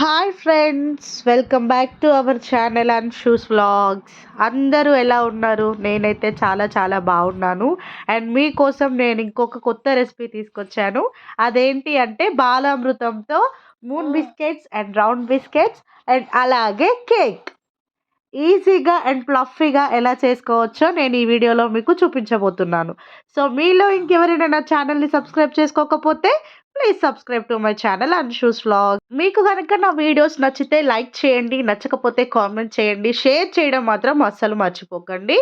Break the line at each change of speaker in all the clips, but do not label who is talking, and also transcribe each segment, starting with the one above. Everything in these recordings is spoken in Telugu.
Hi friends welcome back to our channel and shoes vlogs అందరూ ఎలా ఉన్నారు? నేనైతే చాలా చాలా బాగున్నాను. అండ్ మీకోసం నేను ఇంకొక కొత్త రెసిపీ తీసుకొచ్చాను. అదేంటి అంటే బాలామృతంతో moon biscuits and round biscuits and అలాగే కేక్ ఈజీగా అండ్ ఫ్లఫీగా ఎలా చేసుకోవచ్చో నేను ఈ వీడియోలో మీకు చూపించబోతున్నాను. సో మీలో ఇంకెవరైనా నా ఛానల్ని సబ్స్క్రైబ్ చేసుకోకపోతే please subscribe to my channel and shoes vlog మీకు కనుక నా వీడియోస్ నచ్చితే లైక్ చేయండి నచ్చకపోతే కామెంట్ చేయండి షేర్ చేయడం మాత్రం అస్సలు మర్చిపోకండి.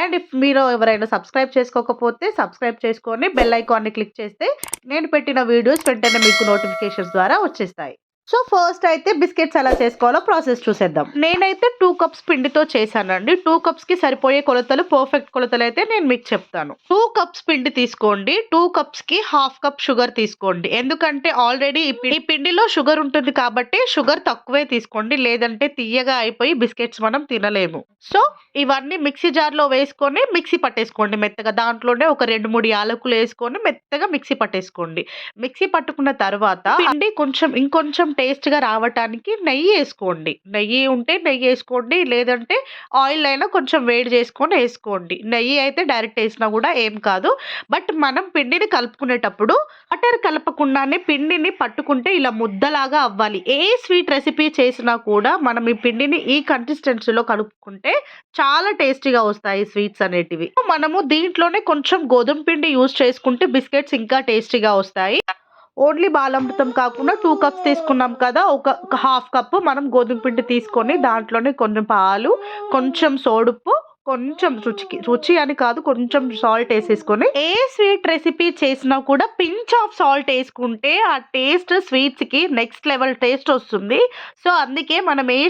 అండ్ ఇఫ్ మీరు ఎవరైనా సబ్స్క్రైబ్ చేసుకోకపోతే సబ్స్క్రైబ్ చేసుకొని బెల్ ఐకాన్ని క్లిక్ చేస్తే నేను పెట్టిన వీడియోస్ వెంటనే మీకు నోటిఫికేషన్స్ ద్వారా వచ్చేస్తాయి. సో ఫస్ట్ అయితే బిస్కెట్స్ ఎలా చేసుకోవాలో ప్రాసెస్ చూసేద్దాం. నేనైతే టూ కప్స్ పిండితో చేశానండి. టూ కప్స్కి సరిపోయే కొలతలు పర్ఫెక్ట్ కొలతలు అయితే నేను మీకు చెప్తాను. టూ కప్స్ పిండి తీసుకోండి. టూ కప్స్కి హాఫ్ కప్ షుగర్ తీసుకోండి. ఎందుకంటే ఆల్రెడీ ఈ పిండిలో షుగర్ ఉంటుంది కాబట్టి షుగర్ తక్కువే తీసుకోండి. లేదంటే తీయగా అయిపోయి బిస్కెట్స్ మనం తినలేము. సో ఇవన్నీ మిక్సీ జార్లో వేసుకొని మిక్సీ పట్టేసుకోండి మెత్తగా. దాంట్లోనే ఒక రెండు మూడు యాలకులు వేసుకొని మెత్తగా మిక్సీ పట్టేసుకోండి. మిక్సీ పట్టుకున్న తర్వాత పిండి కొంచెం ఇంకొంచెం టేస్ట్గా రావటానికి నెయ్యి వేసుకోండి. నెయ్యి ఉంటే నెయ్యి వేసుకోండి. లేదంటే ఆయిల్ అయినా కొంచెం వేడి చేసుకొని వేసుకోండి. నెయ్యి అయితే డైరెక్ట్ వేసినా కూడా ఏం కాదు. బట్ మనం పిండిని కలుపుకునేటప్పుడు వాటర్ కలపకుండానే పిండిని పట్టుకుంటే ఇలా ముద్దలాగా అవ్వాలి. ఏ స్వీట్ రెసిపీ చేసినా కూడా మనం ఈ పిండిని ఈ కన్సిస్టెన్సీలో కలుపుకుంటే చాలా టేస్టీగా వస్తాయి స్వీట్స్ అనేటివి. మనము దీంట్లోనే కొంచెం గోధుమ పిండి యూజ్ చేసుకుంటే బిస్కెట్స్ ఇంకా టేస్టీగా వస్తాయి. ఓన్లీ బాలామృతం కాకుండా టూ కప్స్ తీసుకున్నాం కదా ఒక హాఫ్ కప్ మనం గోధుమ పిండి తీసుకొని దాంట్లోనే కొంచెం పాలు కొంచెం సోడుపు కొంచెం రుచికి రుచి అని కాదు కొంచెం సాల్ట్ వేసేసుకొని ఏ స్వీట్ రెసిపీ చేసినా కూడా పించ్ ఆఫ్ సాల్ట్ వేసుకుంటే ఆ టేస్ట్ స్వీట్స్కి నెక్స్ట్ లెవెల్ టేస్ట్ వస్తుంది. సో అందుకే మనం ఏ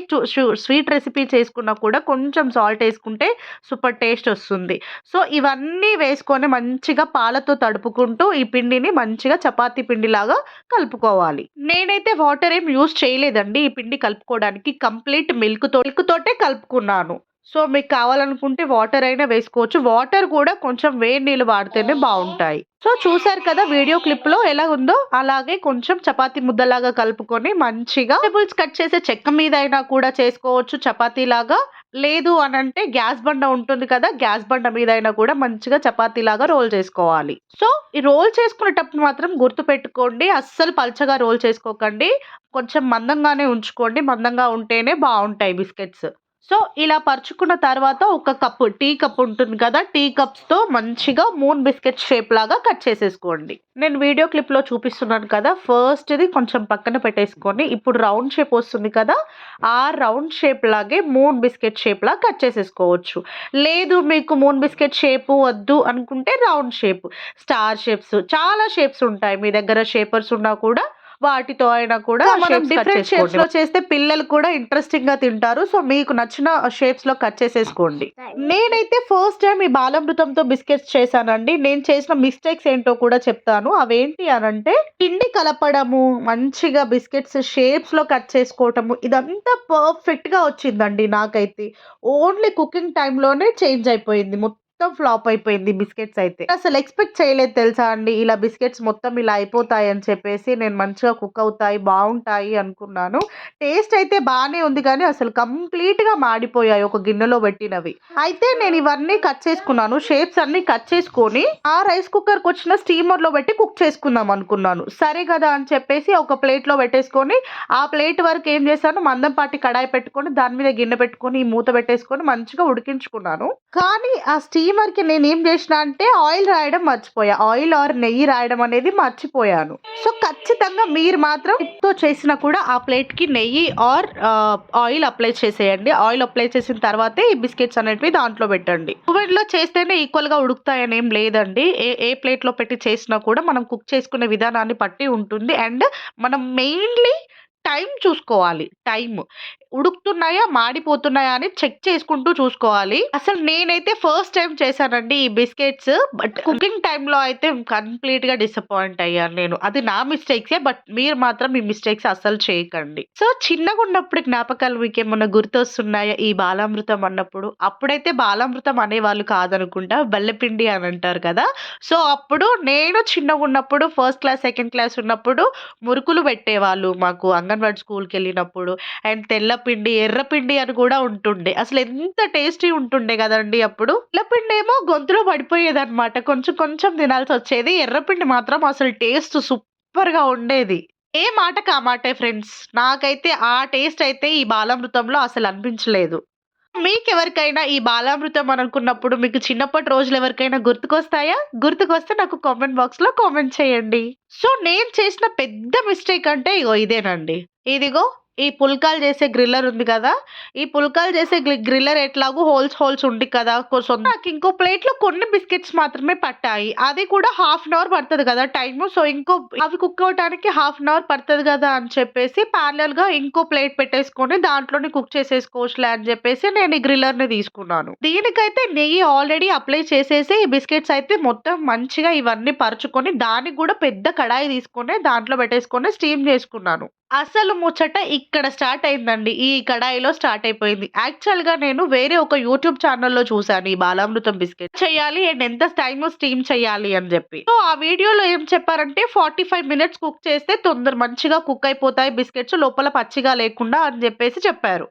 స్వీట్ రెసిపీ చేసుకున్నా కూడా కొంచెం సాల్ట్ వేసుకుంటే సూపర్ టేస్ట్ వస్తుంది. సో ఇవన్నీ వేసుకొని మంచిగా పాలతో తడుపుకుంటూ ఈ పిండిని మంచిగా చపాతీ పిండిలాగా కలుపుకోవాలి. నేనైతే వాటర్ ఏం యూస్ చేయలేదండి ఈ పిండి కలుపుకోవడానికి. కంప్లీట్ మిల్క్తో మిల్క్ తోటే కలుపుకున్నాను. సో మీకు కావాలనుకుంటే వాటర్ అయినా వేసుకోవచ్చు. వాటర్ కూడా కొంచెం వేడి నీళ్ళు వాడితేనే బాగుంటాయి. సో చూసారు కదా వీడియో క్లిప్లో ఎలా ఉందో? అలాగే కొంచెం చపాతి ముద్దలాగా కలుపుకొని మంచిగా వెజిటబుల్స్ కట్ చేసే చెక్క మీద అయినా కూడా చేసుకోవచ్చు చపాతీ లాగా లేదు అని అంటే గ్యాస్ బండ ఉంటుంది కదా గ్యాస్ బండ మీద అయినా కూడా మంచిగా చపాతీ లాగా రోల్ చేసుకోవాలి. సో ఈ రోల్ చేసుకునేటప్పుడు మాత్రం గుర్తు పెట్టుకోండి అస్సలు పల్చగా రోల్ చేసుకోకండి. కొంచెం మందంగానే ఉంచుకోండి మందంగా ఉంటేనే బాగుంటాయి బిస్కెట్స్. సో ఇలా పరుచుకున్న తర్వాత ఒక కప్పు టీ కప్ ఉంటుంది కదా టీ కప్స్తో మంచిగా మూన్ బిస్కెట్ షేప్ లాగా కట్ చేసేసుకోండి. నేను వీడియో క్లిప్లో చూపిస్తున్నాను కదా ఫస్ట్ ఇది కొంచెం పక్కన పెట్టేసుకొని ఇప్పుడు రౌండ్ షేప్ వస్తుంది కదా ఆ రౌండ్ షేప్ లాగే మూన్ బిస్కెట్ షేప్ కట్ చేసేసుకోవచ్చు. లేదు మీకు మూన్ బిస్కెట్ షేప్ వద్దు అనుకుంటే రౌండ్ షేప్ స్టార్ షేప్స్ చాలా షేప్స్ ఉంటాయి. మీ దగ్గర షేపర్స్ ఉన్నా కూడా వాటితో అయినా కూడా మనం డిఫరెంట్ షేప్స్లో చేస్తే పిల్లలు కూడా ఇంట్రెస్టింగ్గా తింటారు. సో మీకు నచ్చిన షేప్స్లో కట్ చేసేసుకోండి. నేనైతే ఫస్ట్ టైం ఈ బాలామృతంతో బిస్కెట్స్ చేశానండి. నేను చేసిన మిస్టేక్స్ ఏంటో కూడా చెప్తాను. అవేంటి అనంటే పిండి కలపడము మంచిగా బిస్కెట్స్ షేప్స్లో కట్ చేసుకోవటము ఇదంతా పర్ఫెక్ట్గా వచ్చిందండి నాకైతే. ఓన్లీ కుకింగ్ టైంలోనే చేంజ్ అయిపోయింది. మొత్తం మొత్తం ఫ్లాప్ అయిపోయింది బిస్కెట్స్ అయితే. అసలు ఎక్స్పెక్ట్ చేయలేదు తెలుసా అండి? ఇలా బిస్కెట్స్ మొత్తం ఇలా అయిపోతాయి అని చెప్పేసి నేను మంచిగా కుక్ అవుతాయి బాగుంటాయి అనుకున్నాను. టేస్ట్ అయితే బాగానే ఉంది కానీ అసలు కంప్లీట్గా మాడిపోయాయి ఒక గిన్నెలో పెట్టినవి. అయితే నేను ఇవన్నీ కట్ చేసుకున్నాను షేప్స్ అన్ని కట్ చేసుకొని ఆ రైస్ కుక్కర్కి వచ్చిన స్టీమర్లో పెట్టి కుక్ చేసుకుందాం అనుకున్నాను. సరే కదా అని చెప్పేసి ఒక ప్లేట్లో పెట్టేసుకొని ఆ ప్లేట్ వరకు ఏం చేశాను? మందంపాటి కడాయి పెట్టుకొని దాని మీద గిన్నె పెట్టుకొని మూత పెట్టేసుకొని మంచిగా ఉడికించుకున్నాను. కానీ ఆ స్టీమ్ స్టీమర్ నేను ఏం చేసిన అంటే ఆయిల్ రాయడం మర్చిపోయా. ఆయిల్ ఆర్ నెయ్యి రాయడం అనేది మర్చిపోయాను. సో ఖచ్చితంగా మీరు మాత్రం తో చేసినా కూడా ఆ ప్లేట్కి నెయ్యి ఆర్ ఆయిల్ అప్లై చేసేయండి. ఆయిల్ అప్లై చేసిన తర్వాతే ఈ బిస్కెట్స్ అనేటివి దాంట్లో పెట్టండి. ఓవెన్లో చేస్తేనే ఈక్వల్గా ఉడుకుతాయని ఏం లేదండి. ఏ ఏ ప్లేట్లో పెట్టి చేసినా కూడా మనం కుక్ చేసుకునే విధానాన్ని బట్టి ఉంటుంది. అండ్ మనం మెయిన్లీ టైం చూసుకోవాలి. టైం ఉడుకుతున్నాయా మాడిపోతున్నాయా అని చెక్ చేసుకుంటూ చూసుకోవాలి. అసలు నేనైతే ఫస్ట్ టైం చేశానండి ఈ బిస్కెట్స్ బట్ కుకింగ్ టైంలో అయితే కంప్లీట్గా డిసప్పాయింట్ అయ్యాను నేను. అది నా మిస్టేక్సే బట్ మీరు మాత్రం ఈ మిస్టేక్స్ అస్సలు చేయకండి. సో చిన్నగా ఉన్నప్పుడు జ్ఞాపకాలు మీకు ఏమన్నా గుర్తొస్తున్నాయా? ఈ బాలామృతం అన్నప్పుడు. అప్పుడైతే బాలామృతం అనేవాళ్ళు కాదనుకుంటా బెల్లపిండి అని అంటారు కదా. సో అప్పుడు నేను చిన్నగా ఉన్నప్పుడు ఫస్ట్ క్లాస్ సెకండ్ క్లాస్ ఉన్నప్పుడు మురుకులు పెట్టేవాళ్ళు మాకు అంగన్వాడి స్కూల్కి వెళ్ళినప్పుడు. అండ్ తెల్ల తెల్లపిండి ఎర్రపిండి అని కూడా ఉంటుండే. అసలు ఎంత టేస్టీ ఉంటుండే కదండి అప్పుడు. తెల్లపిండి ఏమో గొంతులో పడిపోయేది అనమాట కొంచెం కొంచెం తినాల్సి వచ్చేది. ఎర్రపిండి మాత్రం అసలు టేస్ట్ సూపర్గా ఉండేది. ఏ మాట ఆ మాటే ఫ్రెండ్స్? నాకైతే ఆ టేస్ట్ అయితే ఈ బాలామృతంలో అసలు అనిపించలేదు. మీకెవరికైనా ఈ బాలామృతం అనుకున్నప్పుడు మీకు చిన్నప్పటి రోజులు ఎవరికైనా గుర్తుకొస్తాయా? గుర్తుకొస్తే నాకు కామెంట్ బాక్స్లో కామెంట్ చేయండి. సో నేను చేసిన పెద్ద మిస్టేక్ అంటే ఇగో ఇదేనండి. ఇదిగో ఈ పుల్కాలు చేసే గ్రిల్లర్ ఉంది కదా ఈ పుల్కాలు చేసే గ్రిల్లర్ ఎట్లాగో హోల్స్ హోల్స్ ఉంది కదా కోసం నాకు ఇంకో ప్లేట్లో కొన్ని బిస్కెట్స్ మాత్రమే పట్టాయి. అది కూడా హాఫ్ అన్ అవర్ పడుతుంది కదా టైము సో ఇంకో అవి కుక్ అవడానికి హాఫ్ అన్ అవర్ పడుతుంది కదా అని చెప్పేసి ప్యారలల్గా ఇంకో ప్లేట్ పెట్టేసుకొని దాంట్లోనే కుక్ చేసేసుకోవచ్చులే అని చెప్పేసి నేను ఈ గ్రిల్లర్ని తీసుకున్నాను. దీనికైతే నెయ్యి ఆల్రెడీ అప్లై చేసేసి ఈ బిస్కెట్స్ అయితే మొత్తం మంచిగా ఇవన్నీ పరుచుకొని దానికి కూడా పెద్ద కడాయి తీసుకొని దాంట్లో పెట్టేసుకొని స్టీమ్ చేసుకున్నాను. అసలు ముచ్చట ఇక్కడ స్టార్ట్ అయిందండి. ఈ కడాయిలో స్టార్ట్ అయిపోయింది. యాక్చువల్గా నేను వేరే ఒక యూట్యూబ్ ఛానల్లో చూశాను ఈ బాలామృతం బిస్కెట్. చేయాలి అండ్ ఎంత టైమ్ స్టీమ్ చేయాలి అని చెప్పి. సో ఆ వీడియోలో ఏం చెప్పారంటే ఫార్టీ ఫైవ్ మినిట్స్ కుక్ చేస్తే తొందర మంచిగా కుక్ అయిపోతాయి బిస్కెట్స్ లోపల పచ్చిగా లేకుండా అని చెప్పేసి చెప్పారు.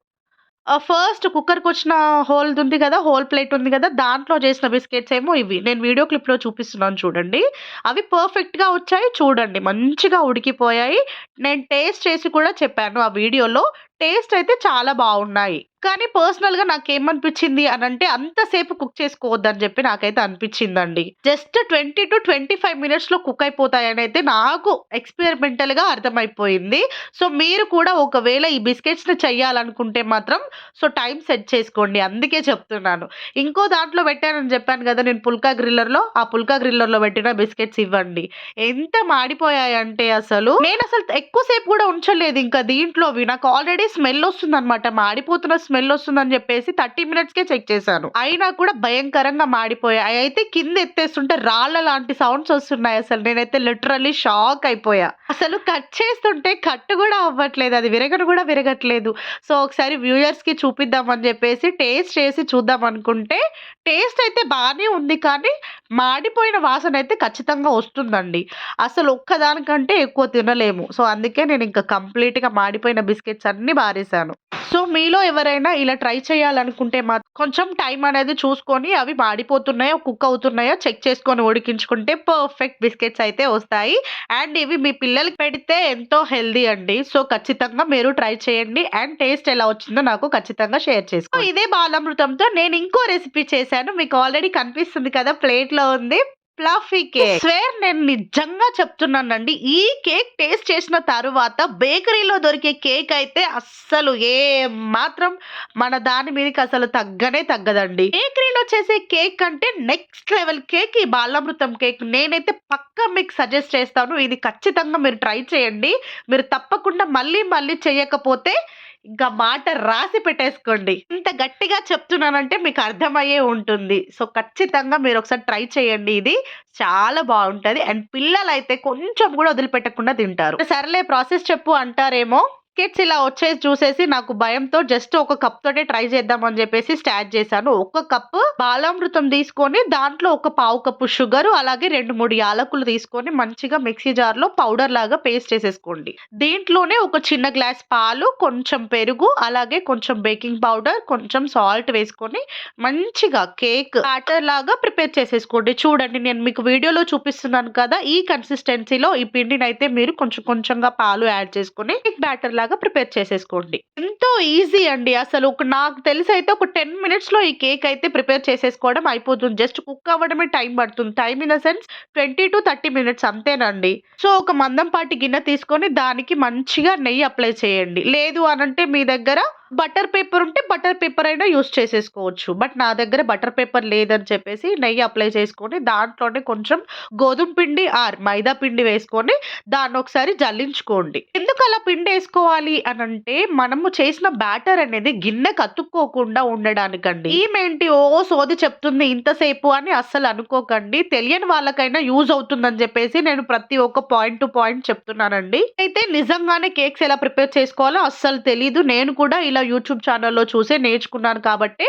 ఫస్ట్ కుక్కర్కి వచ్చిన హోల్ ఉంది కదా హోల్ ప్లేట్ ఉంది కదా దాంట్లో చేసిన బిస్కెట్స్ ఏమో ఇవి. నేను వీడియో క్లిప్లో చూపిస్తున్నాను చూడండి. అవి పర్ఫెక్ట్గా వచ్చాయి చూడండి. మంచిగా ఉడికిపోయాయి. నేను టేస్ట్ చేసి కూడా చెప్పాను ఆ వీడియోలో. టేస్ట్ అయితే చాలా బాగున్నాయి. కానీ పర్సనల్గా నాకేమనిపించింది అని అంటే అంతసేపు కుక్ చేసుకోవద్దని చెప్పి నాకైతే అనిపించిందండి. Just twenty to twenty five మినిట్స్లో కుక్ అయిపోతాయని అయితే నాకు ఎక్స్పెరిమెంటల్గా అర్థమైపోయింది. సో మీరు కూడా ఒకవేళ ఈ బిస్కెట్స్ని చెయ్యాలనుకుంటే మాత్రం సో టైం సెట్ చేసుకోండి. అందుకే చెప్తున్నాను. ఇంకో దాంట్లో పెట్టానని చెప్పాను కదా నేను పుల్కా గ్రిల్లర్లో ఆ పుల్కా గ్రిల్లర్లో పెట్టిన బిస్కెట్స్ ఇవ్వండి. ఎంత మాడిపోయాయంటే అసలు నేను అసలు ఎక్కువసేపు కూడా ఉంచలేదు. ఇంకా దీంట్లోవి నాకు ఆల్రెడీ స్మెల్ వస్తుంది అనమాట మాడిపోతున్న స్మెల్ వస్తుందని చెప్పేసి థర్టీ మినిట్స్ కే చెక్ చేశాను. అయినా కూడా భయంకరంగా మాడిపోయాయి అయితే కింద ఎత్తేస్తుంటే రాళ్ళ లాంటి సౌండ్స్ వస్తున్నాయి అసలు. నేనైతే లిటరల్లీ షాక్ అయిపోయా. అసలు కట్ చేస్తుంటే కట్ కూడా అవ్వట్లేదు. అది విరగడు కూడా విరగట్లేదు. సో ఒకసారి వ్యూయర్స్కి చూపిద్దామని చెప్పేసి టేస్ట్ చేసి చూద్దాం అనుకుంటే టేస్ట్ అయితే బాగానే ఉంది కానీ మాడిపోయిన వాసన అయితే ఖచ్చితంగా వస్తుందండి. అసలు ఒక్కదానికంటే ఎక్కువ తినలేము. సో అందుకే నేను ఇంకా కంప్లీట్గా మాడిపోయిన బిస్కెట్స్ అన్నీ బారేశాను సో మీలో ఎవరైనా ఇలా ట్రై చేయాలనుకుంటే మాత్రం కొంచెం టైం అనేది చూసుకొని అవి మాడిపోతున్నాయో కుక్ అవుతున్నాయో చెక్ చేసుకొని ఉడికించుకుంటే పర్ఫెక్ట్ బిస్కెట్స్ అయితే వస్తాయి. అండ్ ఇవి మీ పిల్లలకి పెడితే ఎంతో హెల్దీ అండి. సో ఖచ్చితంగా మీరు ట్రై చేయండి. అండ్ టేస్ట్ ఎలా వచ్చిందో నాకు ఖచ్చితంగా షేర్ చేసుకో ఇదే బాలామృతంతో నేను ఇంకో రెసిపీ చేశాను. మీకు ఆల్రెడీ కనిపిస్తుంది కదా ప్లేట్లో ఉంది. Fluffy cake. స్వేర్ నేను నిజంగా చెప్తున్నానండి ఈ కేక్ టేస్ట్ చేసిన తరువాత బేకరీలో దొరికే కేక్ అయితే అస్సలు ఏ మాత్రం మన దాని మీదకి అసలు తగ్గనే తగ్గదండి. బేకరీలో చేసే కేక్ అంటే నెక్స్ట్ లెవెల్ కేక్ ఈ బాలామృతం కేక్ నేనైతే పక్కా మీకు సజెస్ట్ చేస్తాను. ఇది ఖచ్చితంగా మీరు ట్రై చేయండి. మీరు తప్పకుండా మళ్ళీ మళ్ళీ చేయకపోతే ఇంకా మాట రాసి పెట్టేసుకోండి. ఇంత గట్టిగా చెప్తున్నానంటే మీకు అర్థమయ్యే ఉంటుంది. సో ఖచ్చితంగా మీరు ఒకసారి ట్రై చేయండి ఇది. చాలా బాగుంటది. అండ్ పిల్లలు అయితే కొంచెం కూడా వదిలిపెట్టకుండా తింటారు. సరేలే ప్రాసెస్ చెప్పు అంటారేమో. కిడ్స్ ఇలా వచ్చేసి చూసేసి నాకు భయంతో జస్ట్ ఒక కప్ తోటే ట్రై చేద్దాం అని చెప్పేసి స్టార్ట్ చేశాను. ఒక కప్పు బాలామృతం తీసుకొని దాంట్లో ఒక పావు కప్పు షుగర్ అలాగే రెండు మూడు యాలకులు తీసుకొని మంచిగా మిక్సీ జార్లో పౌడర్ లాగా పేస్ట్ చేసేసుకోండి. దీంట్లోనే ఒక చిన్న గ్లాస్ పాలు కొంచెం పెరుగు అలాగే కొంచెం బేకింగ్ పౌడర్ కొంచెం సాల్ట్ వేసుకొని మంచిగా కేక్ బ్యాటర్ లాగా ప్రిపేర్ చేసేసుకోండి. చూడండి నేను మీకు వీడియోలో చూపిస్తున్నాను కదా ఈ కన్సిస్టెన్సీలో ఈ పిండిని అయితే మీరు కొంచెం కొంచెంగా పాలు యాడ్ చేసుకొని కేక్ బ్యాటర్ లాగా ప్రిపేర్ చేసేసుకోండి. ఎంతో ఈజీ అండి. అసలు ఒక నాకు తెలిసి అయితే ఒక టెన్ మినిట్స్లో ఈ కేక్ అయితే ప్రిపేర్ చేసేసుకోవడం అయిపోతుంది. జస్ట్ కుక్ అవ్వడమే టైం పడుతుంది. Time in the sense twenty to thirty minutes అంతేనండి. సో ఒక మందంపాటి గిన్నె తీసుకొని దానికి మంచిగా నెయ్యి అప్లై చేయండి. లేదు అనంటే మీ దగ్గర బటర్ పేపర్ ఉంటే బటర్ పేపర్ అయినా యూస్ చేసేసుకోవచ్చు. బట్ నా దగ్గర బటర్ పేపర్ లేదని చెప్పేసి నెయ్యి అప్లై చేసుకొని దాంట్లోనే కొంచెం గోధుమ పిండి ఆర్ మైదా పిండి వేసుకొని దాన్ని ఒకసారి జల్లించుకోండి. ఎందుకు అలా అని అంటే మనము చేసిన బ్యాటర్ అనేది గిన్నె కత్తుక్కోకుండా ఉండడానికండి. ఏమేంటి ఓ సోది చెప్తుంది ఇంతసేపు అని అస్సలు అనుకోకండి. తెలియని వాళ్ళకైనా యూజ్ అవుతుందని చెప్పేసి నేను ప్రతి ఒక్క పాయింట్ టు పాయింట్ చెప్తున్నానండి. అయితే నిజంగానే కేక్స్ ఎలా ప్రిపేర్ చేసుకోవాలో అస్సలు తెలీదు. నేను కూడా ఇలా యూట్యూబ్ ఛానల్లో చూసే నేర్చుకున్నాను కాబట్టి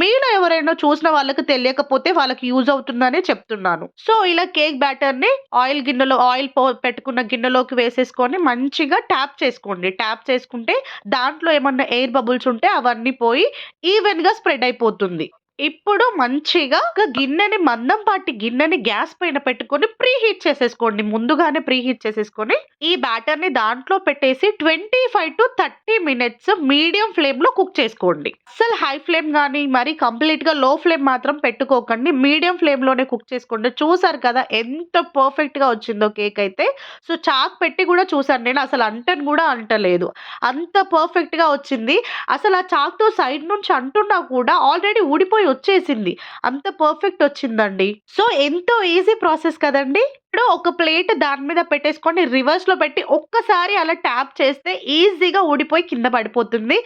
మీలో ఎవరైనా చూసిన వాళ్ళకి తెలియకపోతే వాళ్ళకి యూజ్ అవుతుందనే చెప్తున్నాను. సో, ఇలా కేక్ బ్యాటర్‌ని ఆయిల్ గిన్నెలో ఆయిల్ పో పెట్టుకున్న గిన్నెలోకి వేసేసుకొని మంచిగా ట్యాప్ చేసుకోండి. ట్యాప్ చేసుకుంటే దాంట్లో ఏమన్నా ఎయిర్ బబుల్స్ ఉంటే అవన్నీ పోయి ఈవెన్‌గా స్ప్రెడ్ అయిపోతుంది. ఇప్పుడు మంచిగా ఒక గిన్నెని మందంపాటి గిన్నెని గ్యాస్ పైన పెట్టుకొని ప్రీ హీట్ చేసేసుకోండి. ముందుగానే ప్రీ హీట్ చేసేసుకొని ఈ బ్యాటర్‌ని దాంట్లో పెట్టేసి 25-30 మినిట్స్ మీడియం ఫ్లేమ్‌లో కుక్ చేసుకోండి. అసలు హై ఫ్లేమ్ కానీ మరి కంప్లీట్‌గా లో ఫ్లేమ్ మాత్రం పెట్టుకోకండి. మీడియం ఫ్లేమ్‌లోనే కుక్ చేసుకోండి. చూసారు కదా ఎంత పర్ఫెక్ట్‌గా వచ్చిందో కేక్ అయితే. సో, చాక్ పెట్టి కూడా చూసాను నేను అసలు అంటను కూడా అంటలేదు. అంత పర్ఫెక్ట్‌గా వచ్చింది. అసలు ఆ చాక్‌తో సైడ్ నుంచి అంటున్నా కూడా ఆల్రెడీ ఊడిపోయి వచ్చేసింది. అంత పర్ఫెక్ట్ వచ్చిందండి. సో, ఎంతో ఈజీ ప్రాసెస్ కదండి ఇప్పుడు ఒక ప్లేట్ దాని మీద పెట్టేసుకొని రివర్స్‌లో పెట్టి ఒక్కసారి అలా ట్యాప్ చేస్తే ఈజీగా ఊడిపోయి కింద పడిపోతుంది.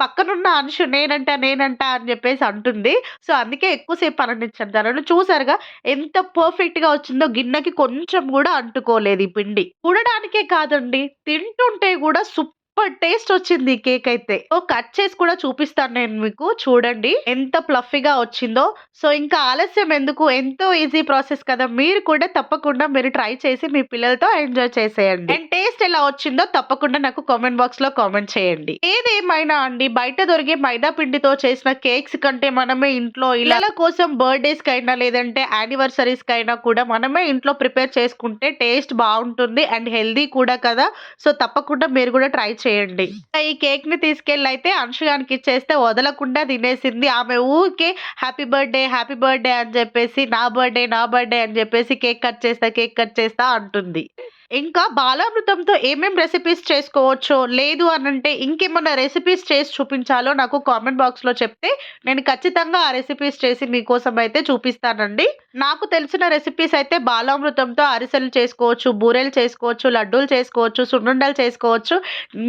పక్కనున్న అంశు నేనంట, నేనంట అని చెప్పేసి అంటుంది. సో, అందుకే ఎక్కువసేపు సేపు అననిచ్చంటాను. చూసారుగా ఎంత పర్ఫెక్ట్‌గా వచ్చిందో గిన్నెకి కొంచెం కూడా అంటుకోలేదు ఈ పిండి. చూడడానికే కాదండి తింటుంటే కూడా సూపర్ టేస్ట్ వచ్చింది ఈ కేక్ అయితే. ఓ కట్ చేసి కూడా చూపిస్తాను నేను మీకు చూడండి. ఎంత ఫ్లఫీగా వచ్చిందో. సో, ఇంకా ఆలస్యం ఎందుకు ఎంతో ఈజీ ప్రాసెస్ కదా! మీరు కూడా తప్పకుండా మీరు ట్రై చేసి మీ పిల్లలతో ఎంజాయ్ చేసేయండి. అండ్ టేస్ట్ ఎలా వచ్చిందో తప్పకుండా నాకు కామెంట్ బాక్స్‌లో కామెంట్ చేయండి. ఏదేమైనా అండి బయట దొరికే మైదా పిండితో చేసిన కేక్స్ కంటే మనమే ఇంట్లో ఇళ్ళ కోసం బర్త్డేస్కి అయినా లేదంటే యానివర్సరీస్‌కైనా కూడా మనమే ఇంట్లో ప్రిపేర్ చేసుకుంటే టేస్ట్ బాగుంటుంది అండ్ హెల్దీ కూడా కదా! సో, తప్పకుండా మీరు కూడా ట్రై చేయండి. ఈ కేక్‌ని తీసుకెళ్ళి అయితే అంశుగానికి ఇచ్చేస్తే వదలకుండా తినేసింది. ఆమె ఊరికే హ్యాపీ బర్త్‌డే, హ్యాపీ బర్త్‌డే అని చెప్పేసి నా బర్త్‌డే, నా బర్త్‌డే అని చెప్పేసి కేక్ కట్ చేస్తా, కేక్ కట్ చేస్తా అంటుంది. ఇంకా బాలామృతంతో ఏమేం రెసిపీస్ చేసుకోవచ్చో, లేదు అనంటే ఇంకేమన్నా రెసిపీస్ చేసి చూపించాలో నాకు కామెంట్ బాక్స్‌లో చెప్తే నేను ఖచ్చితంగా ఆ రెసిపీస్ చేసి మీకోసం అయితే చూపిస్తానండి. నాకు తెలిసిన రెసిపీస్ అయితే బాలామృతంతో అరిసెలు చేసుకోవచ్చు, బూరెలు చేసుకోవచ్చు, లడ్డూలు చేసుకోవచ్చు, సున్నుండలు చేసుకోవచ్చు.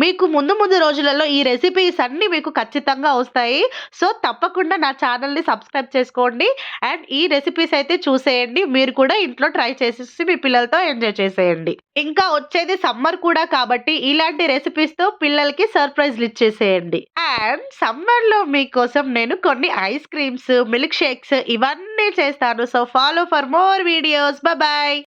మీకు ముందు ముందు రోజులలో ఈ రెసిపీస్ అన్నీ మీకు ఖచ్చితంగా వస్తాయి. సో, తప్పకుండా నా ఛానల్ని సబ్స్క్రైబ్ చేసుకోండి. అండ్ ఈ రెసిపీస్ అయితే చూసేయండి. మీరు కూడా ఇంట్లో ట్రై చేసేసి మీ పిల్లలతో ఎంజాయ్ చేసేయండి. ఇంకా వచ్చేది సమ్మర్ కూడా కాబట్టి ఇలాంటి రెసిపీస్‌తో పిల్లలకి సర్ప్రైజ్‌లు ఇచ్చేసేయండి. అండ్ సమ్మర్‌లో మీకోసం నేను కొన్ని ఐస్ క్రీమ్స్, మిల్క్ షేక్స్ ఇవన్నీ చేస్తాను. So, follow for more videos. Bye